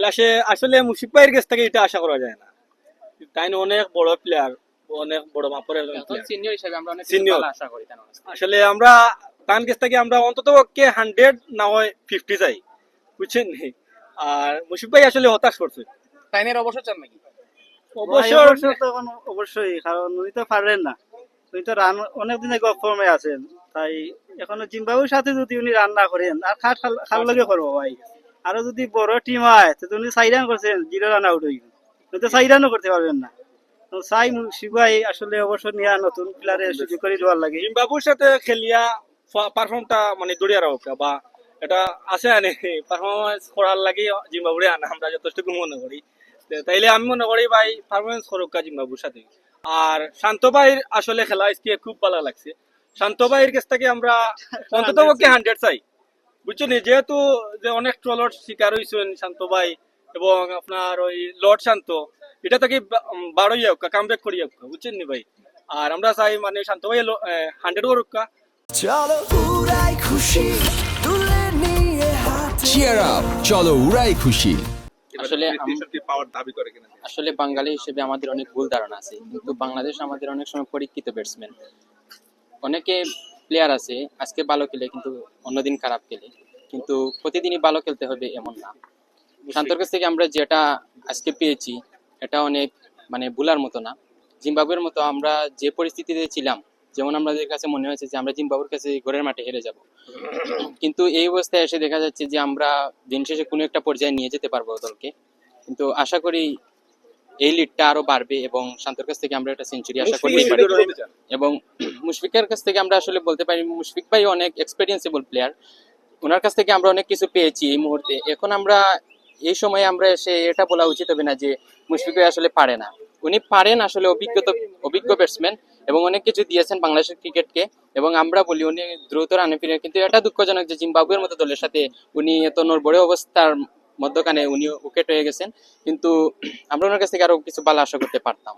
তাহলে আসে আসলে মুশিক ভাইয়ের কাছ থেকে এটা আশা করা যায় না। তাই অনেক বড় প্লেয়ার অনেক বড় মাপের সিনিয়র হিসেবে আমরা অনেক Senior. আশা করি তার কাছ থেকে। আসলে আমরা তার কাছ থেকে আমরা অন্তত পক্ষে হান্ড্রেড না হয় ফিফটি চাই। বুঝছেন? আর মুশিক ভাই আসলে হতাশ করছে। তাইনের অবসর চান নাকি? অবশ্যই তখন অবশ্যই কারণ উনি তো পারলেন না। উনি তো রান অনেকদিন আগে ফর্মে আছেন। তাই এখনও জিম্বাবুর সাথে যদি উনি রান না করেন আর খাট খাল লগে করব ভাই। আরও যদি বড় টিম হয় তো উনি চাই রান করছেন জিরো রান আউট গেল। তো চাই রানও করতে পারবেন না। চাই শিবাই আসলে অবসর নিয়ে নতুন প্লেয়ারের সুযোগ করে দেওয়ার লাগে। জিম্বাবুর সাথে খেলিয়া পারফর্মটা মানে দড়িয়া রাখা বা এটা আছে আনে পারফরমেন্স করার লাগে জিম্বাবুরে আনা আমরা যথেষ্টটুকু মনে করি। তাইলে আমি মনে করি ভাই পারফরমেন্স করুক জিম্বাবুর সাথে। আর শান্ত ভাইয়ের আসলে খেলা আজকে খুব ভালো লাগছে। শান্ত ভাইয়ের কাছ থেকে আমরা অন্তত পক্ষে হান্ড্রেড চাই। বুঝছেন যেহেতু যে অনেক ট্রলর শিকার হয়েছেন শান্ত ভাই এবং আপনার ওই লর্ড শান্ত এটা থেকে বারোই হোক কাম ব্যাক করি হোক বুঝছেন নি ভাই? আর আমরা চাই মানে শান্ত ভাই হান্ড্রেড করুক চলো উড়াই খুশি তুলে নিয়ে হাতে চিয়ার আপ চলো উড়াই খুশি। আসলে আম- তেষট্টি পাওয়ার দাবি করে কিনা আসলে বাঙালি হিসেবে আমাদের অনেক ভুল ধারণা আছে কিন্তু বাংলাদেশ আমাদের অনেক সময় পরীক্ষিত ব্যাটসম্যান অনেকে প্লেয়ার আছে আজকে ভালো খেলে কিন্তু অন্যদিন খারাপ খেলে। কিন্তু প্রতিদিনই ভালো খেলতে হবে এমন না। শান্তর কাছ থেকে আমরা যেটা আজকে পেয়েছি এটা অনেক মানে ভুলার মতো না। জিম্বাবুয়ের মতো আমরা যে পরিস্থিতিতে ছিলাম যেমন আমাদের কাছে মনে হয়েছে যে আমরা জিম্বাবুর কাছে ঘরের মাঠে হেরে যাব। কিন্তু এই অবস্থায় এসে দেখা যাচ্ছে যে আমরা দিন শেষে কোনো একটা পর্যায়ে নিয়ে যেতে পারব দলকে। কিন্তু আশা করি এই লিডটা আরও বাড়বে এবং শান্তর কাছ থেকে আমরা একটা সেঞ্চুরি আশা করতেই পারি। এবং মুশফিকের কাছ থেকে আমরা আসলে বলতে পারি মুশফিক ভাই অনেক এক্সপেরিয়েন্সেবল প্লেয়ার ওনার কাছ থেকে আমরা অনেক কিছু পেয়েছি এই মুহূর্তে। এখন আমরা এই সময়ে আমরা এসে এটা বলা উচিত হবে না যে মুশফিক ভাই আসলে পারে না। উনি পারেন আসলে অভিজ্ঞতা অভিজ্ঞ ব্যাটসম্যান এবং অনেক কিছু দিয়েছেন বাংলাদেশের ক্রিকেটকে এবং আমরা বলি উনি দ্রুত রানে ফিরে। কিন্তু এটা দুঃখজনক যে জিম্বাবুয়ের মতো দলের সাথে উনি এত নড়বড়ে অবস্থার মধ্যখানে উনি উইকেট হয়ে গেছেন। কিন্তু আমরা ওনার কাছ থেকে আরও কিছু ভালো আশা করতে পারতাম।